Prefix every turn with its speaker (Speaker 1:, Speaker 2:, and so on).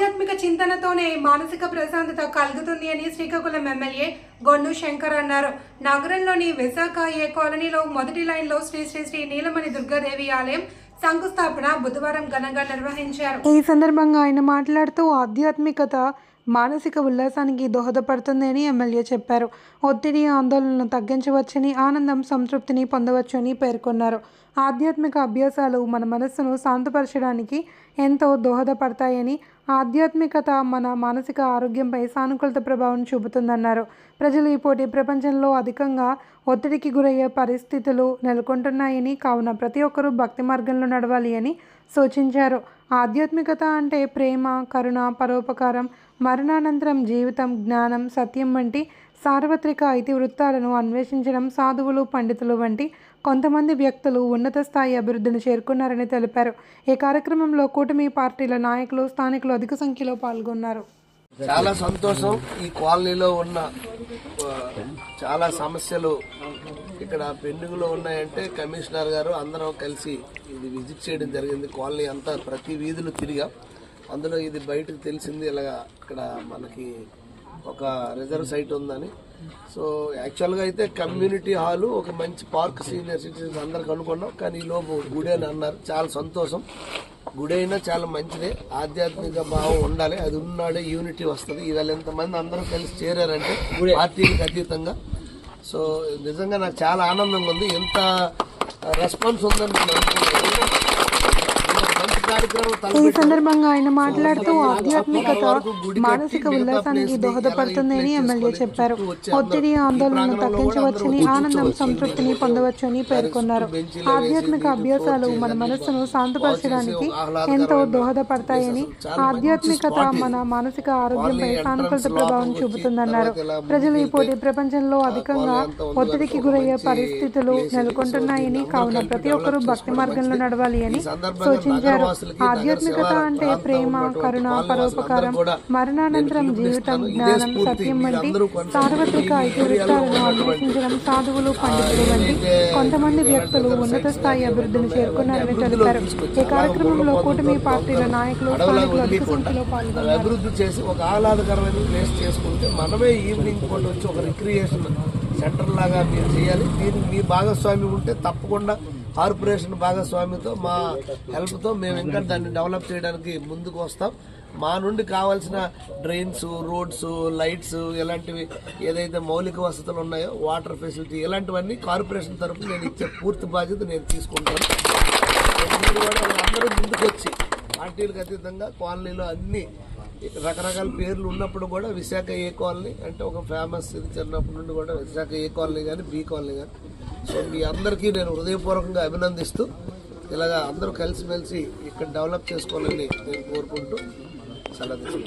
Speaker 1: ఆధ్యాత్మిక చింతనతోనే మానసిక ప్రశాంతత కలుగుతుంది అని శ్రీకాకుళం ఎమ్మెల్యే గొన్ను శంకర్ అన్నారు. నగరంలోని విశాఖ ఏ కాలనీలో మొదటి లైన్లో శ్రీ శ్రీ శ్రీ నీలమణి దుర్గాదేవి ఆలయం శంకుస్థాపన బుధవారం ఘనంగా నిర్వహించారు. ఈ సందర్భంగా ఆయన మాట్లాడుతూ ఆధ్యాత్మికత మానసిక ఉల్లాసానికి దోహదపడుతుందని ఎమ్మెల్యే చెప్పారు. ఒత్తిడి ఆందోళనను తగ్గించవచ్చని ఆనందం సంతృప్తిని పొందవచ్చని పేర్కొన్నారు. ఆధ్యాత్మిక అభ్యాసాలు మన మనస్సును శాంతపరచడానికి ఎంతో దోహదపడతాయని ఆధ్యాత్మికత మన మానసిక ఆరోగ్యంపై సానుకూలత ప్రభావం చూపుతుందన్నారు. ప్రజలు ఈ పోటీ ప్రపంచంలో అధికంగా ఒత్తిడికి గురయ్యే పరిస్థితులు నెలకొంటున్నాయని కావున ప్రతి ఒక్కరూ భక్తి మార్గంలో నడవాలి అని సూచించారు. ఆధ్యాత్మికత అంటే ప్రేమ కరుణ పరోపకారం మరణానంతరం జీవితం జ్ఞానం సత్యం వంటి సార్వత్రిక ఇతివృత్తాలను అన్వేషించడం సాధువులు పండితులు వంటి కొంతమంది వ్యక్తులు ఉన్నత స్థాయి అభివృద్ధిని చేరుకున్నారని తెలిపారు. ఈ కార్యక్రమంలో కూటమి పార్టీల నాయకులు స్థానికులు అధిక సంఖ్యలో పాల్గొన్నారు.
Speaker 2: చాలా సంతోషం. ఈ కాలనీలో ఉన్న చాలా సమస్యలు ఇక్కడ పెండింగ్ ఉన్నాయంటే కమిషనర్ గారు అందరం కలిసి ఇది విజిట్ చేయడం జరిగింది. కాలనీ అంతా ప్రతి వీధులు తిరిగా. అందులో ఇది బయటకు తెలిసింది ఇలాగా ఇక్కడ మనకి ఒక రిజర్వ్ సైట్ ఉందని. సో యాక్చువల్గా అయితే కమ్యూనిటీ హాలు ఒక మంచి పార్క్ సీనియర్ సిటిజన్స్ అందరికి అనుకున్నాం. కానీ ఈ లోపు గుడి అని అన్నారు. చాలా సంతోషం. గుడి అయినా చాలా మంచిదే. ఆధ్యాత్మిక భావం ఉండాలి. అది ఉన్నాడే యూనిటీ వస్తుంది. ఇవాళ ఎంతమంది అందరూ కలిసి చేరారంటే పార్టీలకు అతీతంగా. సో నిజంగా నాకు చాలా ఆనందంగా ఉంది. ఎంత రెస్పాన్స్ ఉందని నేను అనుకోలేదు.
Speaker 1: ఈ. సందర్భంగా ఆయన మాట్లాడుతూ ఆధ్యాత్మికత మానసిక ఉల్లాసానికి దోహదపడుతుందని ఎమ్మెల్యే చెప్పారు. ఒత్తిడి ఆందోళనను తగ్గించవచ్చని ఆనందం సంతృప్తిని పొందవచ్చని పేర్కొన్నారు. ఆధ్యాత్మిక అభ్యాసాలు మన మనస్సును శాంతపరచడానికి ఎంతో దోహదపడతాయని ఆధ్యాత్మికత మన మానసిక ఆరోగ్యంపై సానుకూలత ప్రభావం చూపుతుందన్నారు. ప్రజలు ఈ పోటీ ప్రపంచంలో అధికంగా ఒత్తిడికి గురయ్యే పరిస్థితులు నెలకొంటున్నాయని కావున ప్రతి ఒక్కరూ భక్తి మార్గంలో నడవాలి అని సూచించారు ఆధ్యాత్మికత అంటే ప్రేమ కరుణ పరోపకారం మరణానంతరం జీవితం జ్ఞానం సత్యం వంటి సార్వత్రిక ఇతివృత్తాలను అన్వేషించడం సాధువులు పండితులు వంటి కొంతమంది వ్యక్తులు ఉన్నత స్థాయి అభివృద్ధిని చేరుకున్నారని తెలిపారు. ఈ కార్యక్రమంలో కూటమి పార్టీల నాయకులు స్థానికులు అధిక సంఖ్యలో పాల్గొన్నారు.
Speaker 2: అభివృద్ధి చేసి ఒక ఆహ్లాదకరమైన ప్లేస్ చేసుకుంటే మనమే ఈవినింగ్ పూట వచ్చి ఒక రిక్రియేషన్ సెంటర్ లాగా మీరు చేయాలి. దీనికి మీ భాగస్వామి ఉంటే తప్పకుండా కార్పొరేషన్ భాగస్వామితో మా హెల్ప్తో మేము ఇంకా దాన్ని డెవలప్ చేయడానికి ముందుకు వస్తాం. మా నుండి కావాల్సిన డ్రైన్స్ రోడ్స్ లైట్స్ ఇలాంటివి ఏదైతే మౌలిక వసతులు ఉన్నాయో వాటర్ ఫెసిలిటీ ఇలాంటివన్నీ కార్పొరేషన్ తరఫున నేను ఇచ్చే పూర్తి బాధ్యత నేను తీసుకుంటాను. కూడా అందరూ ముందుకొచ్చి పార్టీలకు అతీతంగా కాలనీలో అన్ని రకరకాల పేర్లు ఉన్నప్పుడు కూడా విశాఖ ఏ కాలనీ అంటే ఒక ఫేమస్ ఇది చిన్నప్పటి నుండి కూడా విశాఖ ఏ కాలనీ కానీ బి కాలనీ కానీ సో మీ అందరికీ నేను హృదయపూర్వకంగా అభినందిస్తూ ఇలాగా అందరూ కలిసిమెలిసి ఇక్కడ డెవలప్ చేసుకోవాలని నేను కోరుకుంటూ సెలవు